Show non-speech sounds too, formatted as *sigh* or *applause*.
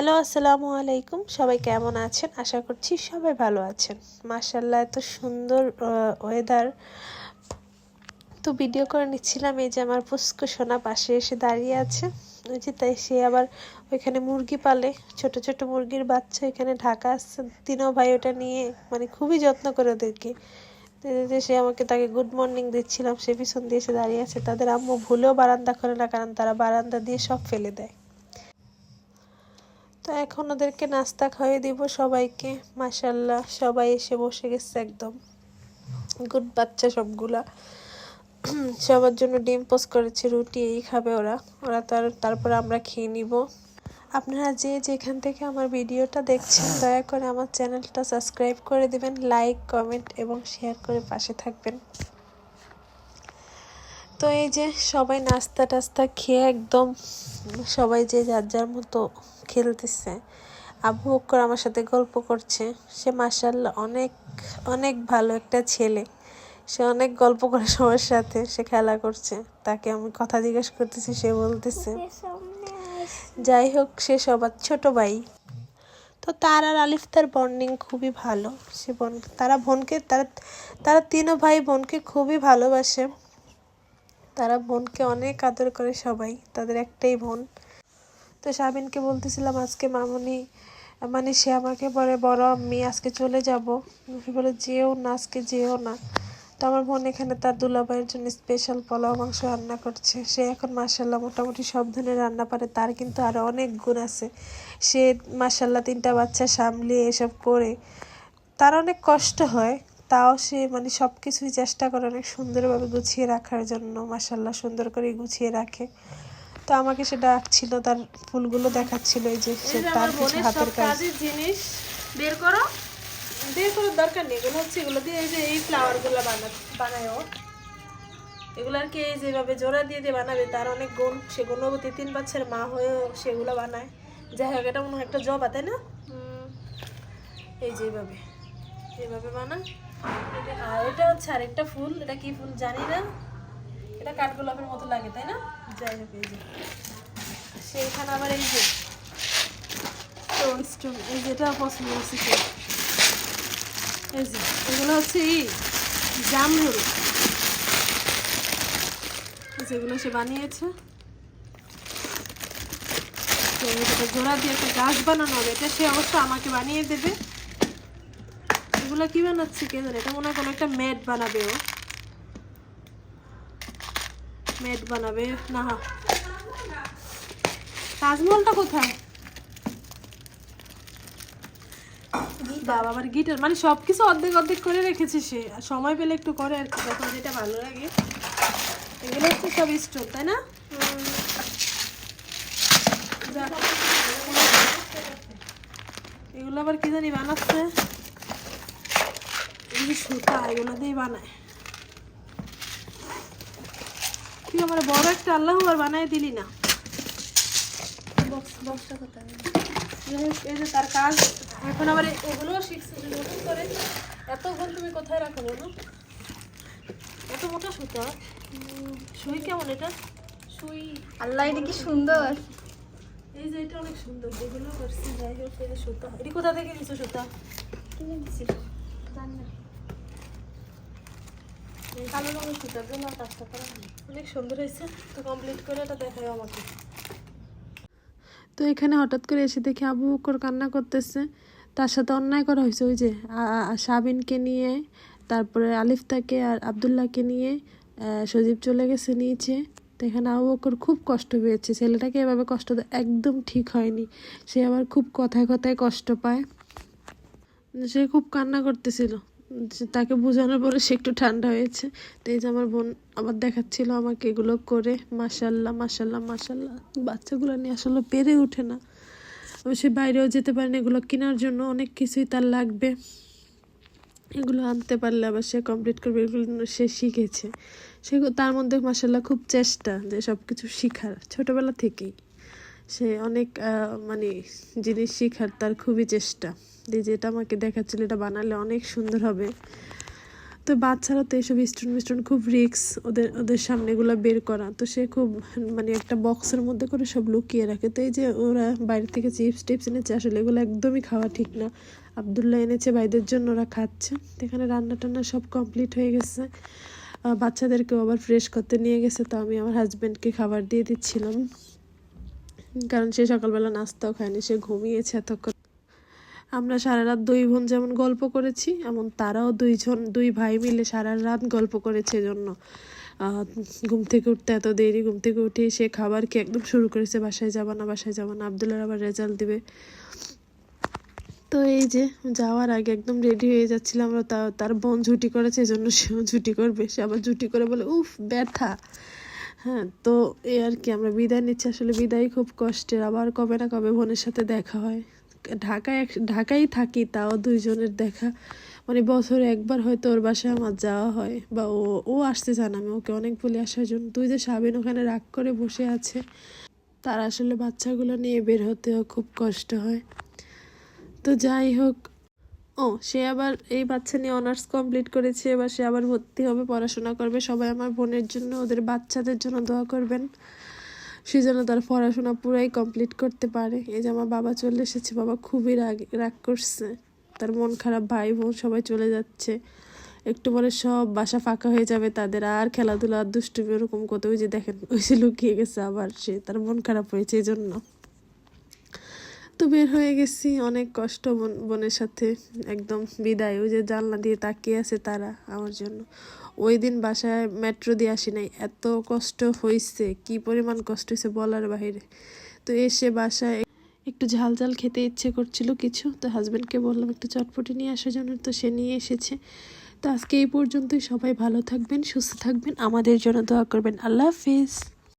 Hello, আসসালামু আলাইকুম। সবাই কেমন আছেন? আশা করছি সবাই ভালো আছেন। মার্শাল্লাহ এত সুন্দর ওয়েদার তো ভিডিও করে নিচ্ছিলাম, এই যে আমার পুষ্ক সোনা পাশে এসে দাঁড়িয়ে আছে। ওই যে তাই সে আবার ওইখানে মুরগি পালে। ছোট ছোট মুরগির বাচ্চা এখানে ঢাকা আসছে। তিনও ভাই ওটা নিয়ে মানে খুবই যত্ন করে ওদেরকে। সে আমাকে তাকে গুড মর্নিং দিচ্ছিলাম। সে পিছন দিয়ে এসে দাঁড়িয়ে আছে। তাদের আম্মু ভুলেও বারান্দা করে না, কারণ তারা বারান্দা দিয়ে সব ফেলে দেয়। তো এখন ওদেরকে নাস্তা খাইয়ে দিব সবাইকে মাসাল্লাহ সবাই এসে বসে গেছে একদম। গুড বাচ্চা সবগুলা। *clears throat* সবার জন্য ডিম পোস্ট করেছে, রুটি, এই খাবে ওরা। ওরা তার তারপর আমরা খেয়ে নিব। আপনারা যে যেখান থেকে আমার ভিডিওটা দেখছেন, দয়া করে আমার চ্যানেলটা সাবস্ক্রাইব করে দিবেন, লাইক, কমেন্ট এবং শেয়ার করে পাশে থাকবেন। তো এই যে সবাই নাস্তা টাস্তা খেয়ে একদম সবাই যে যার যার মতো খেলতেছে। আবু বক্কর আমার সাথে গল্প করছে। সে মাসাল্লাহ অনেক অনেক ভালো একটা ছেলে। সে অনেক গল্প করে সবার সাথে সে খেলা করছে। তাকে আমি কথা জিজ্ঞেস করতেছি সে বলতেছে যাই হোক সে সবার ছোট ভাই। তো তার আর আলিফ তার বন্ডিং খুবই ভালো। সে বোন তারা বোনকে তারা তারা তিনও ভাই বোনকে খুবই ভালোবাসে। তারা বোনকে অনেক আদর করে সবাই তাদের একটাই বোন। তো সাবিনকে বলতেছিলাম, আজকে মামনি মানে সে আমাকে বলে, বড় আমি আজকে চলে যাব। বলে, যেও না, আজকে যেও না। তো আমার বোন এখানে তার দুলাভাইয়ের জন্য স্পেশাল পোলাও মাংস রান্না করছে। সে এখন মাসাল্লাহ মোটামুটি সব ধরনের রান্না পারে, তার কিন্তু আরও অনেক গুণ আছে। সে মাসাল্লাহ তিনটা বাচ্চা সামলিয়ে এসব করে, তার অনেক কষ্ট হয়। তাও সে মানে সব কিছুই চেষ্টা করে অনেক সুন্দরভাবে গুছিয়ে রাখার জন্য মাসাল্লাহ সুন্দর করে গুছিয়ে রাখে। তো আমাকে সে ডাকছিল তার ফুলগুলো দেখাচ্ছিল এই যে সে তার কিছু হাতের কাজ। জিনিস বের করো। বের করার দরকার নেই এগুলো হচ্ছে এগুলো দিয়ে এই যে এই ফ্লাওয়ারগুলো বানা বানায় এগুলো আর কি এই যেভাবে জোড়া দিয়ে দিয়ে বানাবে তার অনেক গুণ সে গুণবতী তিন বাচ্চার মা হয়েও সেগুলো বানায়। যাই হোক এটা মনে হয় একটা জবা তাই না? এই যে এইভাবে এইভাবে বানায়। আর এটা হচ্ছে আরেকটা ফুল এটা কি ফুল জানি না। এটা কাঠগোলাপের মতো লাগে তাই না? যাই হোক এই যে। সেইখানে আবার এই যে স্টোন স্টোন এই যেটা পছন্দ হচ্ছে? এই যে এগুলো হচ্ছে ই জামরুল। এই যেগুলো সে বানিয়েছে। তো এটা জোড়া দিয়ে একটা গাছ বানানো হবে এটা সে অবশ্য আমাকে বানিয়ে দেবে। এগুলো কি বানাচ্ছে কে জানে? এটা মনে হয় কোনো একটা ম্যাট বানাবে ও। ম্যাট বানাবে, না। তাজমহলটা কোথায়? বাবা গিটার মানে সবকিছু অর্ধেক অর্ধেক করে রেখেছে সে। আর সময় পেলে একটু করে আর কি, যখন যেটা ভালো লাগে। এগুলো হচ্ছে সব স্টোন তাই না? এগুলো আবার কি জানি বানাচ্ছে। সুতা, এগুলো দিয়ে বানায়। তুই আমার বড় একটা আল্লাহ আর বানায় দিলি না। বক্স বক্সটা কোথায়? এই যে তার কাজ। এখন আবার এগুলোও শিখছে। নতুন করে এত ঘন তুমি কোথায় রাখো বলো? এত মোটা সুতা। উম, সুই কেমন এটা? সুই আল্লাহ এটা কি সুন্দর? এই যে এটা অনেক সুন্দর। যেগুলো করছি যাই হোক সুতা। এটি কোথা থেকে নিছো সুতা? কিনে দিছি। জানি না। কালো রঙের সুতার জন্য কাজটা করা অনেক সুন্দর হয়েছে। তো কমপ্লিট করে এটা দেখায় আমাকে। তো এখানে হঠাৎ করে এসে দেখি আবু বকর কান্না করতেছে। তার সাথে অন্যায় করা হয়েছে, ওই যে সাবিনকে নিয়ে, তারপরে আলিফতাকে আর আবদুল্লাহকে নিয়ে সজীব চলে গেছে নিয়েছে তো এখানে আবু বকর খুব কষ্ট পেয়েছে। ছেলেটাকে এভাবে কষ্ট একদম ঠিক হয়নি। সে আবার খুব কথায় কথায় কষ্ট পায়। সে খুব কান্না করতেছিল। তাকে বোঝানোর পরে সে একটু ঠান্ডা হয়েছে। তো এই যে আমার বোন আবার দেখাচ্ছিল আমাকে এগুলো করে মাসাল্লাহ মাসাল্লাহ মাসাল্লাহ বাচ্চাগুলো নিয়ে আসলে পেরে ওঠে না। সে বাইরেও যেতে পারে না এগুলো কেনার জন্য অনেক কিছুই তার লাগবে। এগুলো আনতে পারলে আবার সে কমপ্লিট করবে, এগুলো সে শিখেছে। সে তার মধ্যে মাসাল্লাহ খুব চেষ্টা যে সব কিছু শেখার, ছোটোবেলা থেকেই। সে অনেক মানে জিনিস শেখার তার খুবই চেষ্টা। যে যেটা আমাকে দেখাচ্ছিল, এটা বানালে অনেক সুন্দর হবে। তো বাচ্চারা তো এইসব স্টোন মিস্টোন খুব রিক্স ওদের ওদের সামনে এগুলো বের করা। তো সে খুব মানে একটা বক্সের মধ্যে করে সব লুকিয়ে রাখে। তো এই যে ওরা বাইরে থেকে চিপস টিপস এনেছে, আসলে এগুলো একদমই খাওয়া ঠিক না। আবদুল্লাহ এনেছে, ভাইদের জন্য ওরা খাচ্ছে। এখানে রান্না টান্না সব কমপ্লিট হয়ে গেছে। বাচ্চাদেরকেও আবার ফ্রেশ করতে নিয়ে গেছে। তো আমি আমার হাজব্যান্ডকে খাবার দিয়ে দিচ্ছিলাম। কারণ সে সকালবেলা নাস্তাও খায়নি সে ঘুমিয়েছে এতক্ষণ। আমরা সারা রাত দুই বোন যেমন গল্প করেছি এমন তারাও দুইজন দুই ভাই মিলে সারা রাত গল্প করেছে এজন্য। আহ, ঘুম থেকে উঠতে এত দেরি ঘুম থেকে উঠে সে খাবার খেয়ে একদম শুরু করেছে বাসায় যাবা না বাসায় যাবা না আবদুল্লার আবার রেজাল্ট দিবে। তো এই যে যাওয়ার আগে একদম রেডি হয়ে যাচ্ছিলাম আমরা তার বোন ঝুটি করেছে এজন্য সেও ঝুটি করবে সে আবার ঝুটি করে বলে উফ ব্যথা। হ্যাঁ তো এই আর কি, আমরা বিদায় নিচ্ছি। আসলে বিদায় খুব কষ্টের, আবার কবে না কবে বোনের সাথে দেখা হয়। ঢাকায় এক- ঢাকায় থাকি, তাও দুইজনের দেখা। মানে বছরে একবার হয়তো ওর বাসায় আমার যাওয়া হয়, বা ও ও আসতে চান আমি ওকে অনেক বলে আসার জন্য। তুই যে সাবিন ওখানে রাগ করে বসে আছে, তার আসলে বাচ্চাগুলো নিয়ে বের হতেও খুব কষ্ট হয়। তো যাই হোক ও, সে আবার এই বাচ্চা নিয়ে অনার্স কমপ্লিট করেছে, এবার সে আবার ভর্তি হবে, পড়াশোনা করবে। সবাই আমার বোনের জন্য, ওদের বাচ্চাদের জন্য দোয়া করবেন। সে যেন তার পড়াশোনা পুরাই কমপ্লিট করতে পারে। এই যে আমার বাবা চলে এসেছে, বাবা খুবই রাগ রাগ করছে। তার মন খারাপ, ভাই বোন সবাই চলে যাচ্ছে। একটু পরে সব বাসা ফাঁকা হয়ে যাবে, তাদের আর খেলাধুলা আর দুষ্টুমি ওরকম কত ওই যে দেখেন, ওই যে লুকিয়ে গেছে আবার সে, তার মন খারাপ হয়েছে এই জন্য তো বের হয়ে গেছি, অনেক কষ্ট বোন, বোনের সাথে। একদম বিদায়, ওই যে জানলা দিয়ে তাকিয়ে আছে তারা আমার জন্য। ওই দিন বাসায় মেট্রো দিয়ে আসি নাই, এত কষ্ট হয়েছে কি পরিমাণ কষ্ট হয়েছে বলার বাইরে তো এসে বাসায় একটু ঝাল ঝাল খেতে ইচ্ছে করছিল কিছু, তো হাজব্যান্ডকে বললাম, একটু চটপটি নিয়ে আসার জন্য তো সে নিয়ে এসেছে। তো আজকে এই পর্যন্তই, সবাই ভালো থাকবেন, সুস্থ থাকবেন, আমাদের জন্য দোয়া করবেন। আল্লাহ হাফিজ।